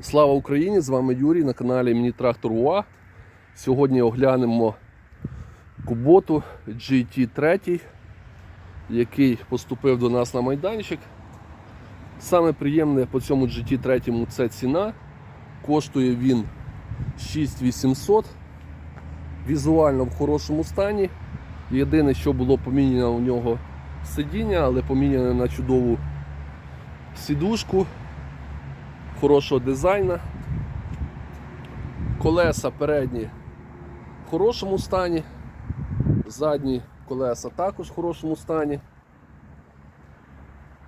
Слава Україні! З вами Юрій на каналі Міні Трактор УА. Сьогодні оглянемо куботу GT3, який поступив до нас на майданчик. Саме приємне по цьому GT3 це ціна. Коштує він 6800. Візуально в хорошому стані. Єдине, що було поміняно у нього сидіння, але поміняне на чудову сідушку хорошого дизайну. Колеса передні в хорошому стані, задні колеса також в хорошому стані.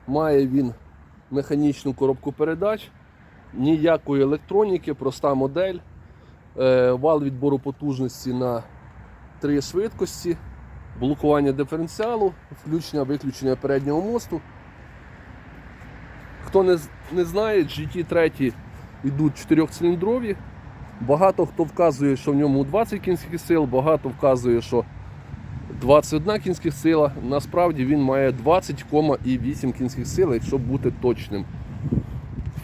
Має він механічну коробку передач, ніякої електроніки, проста модель, Е, вал відбору потужності на три швидкості, блокування диференціалу, включення-виключення переднього мосту. Хто не, не знає, GT3 йдуть 4-циліндрові. Багато хто вказує, що в ньому 20 кінських сил, багато вказує, що 21 кінських сила. Насправді він має 20,8 кінських сил, якщо бути точним.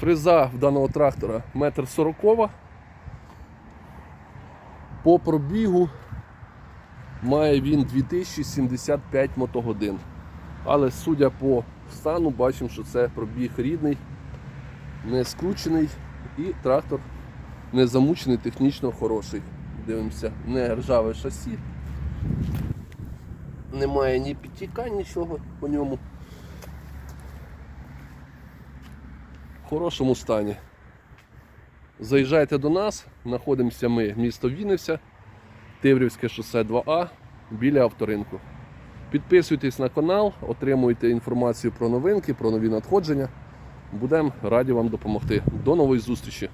Фреза в даного трактора 1,40 м. По пробігу має він 2075 мотогодин. Але судя по стану, бачимо, що це пробіг рідний, не скручений і трактор не замучений, технічно хороший. Дивимося, не ржаве шасі. Немає ні підтікань, нічого по ньому. В хорошому стані. Заїжджайте до нас, знаходимося ми місто Вінниця, Тиврівське шосе 2А біля авторинку. Підписуйтесь на канал, отримуйте інформацію про новинки, про нові надходження. Будемо раді вам допомогти. До нової зустрічі!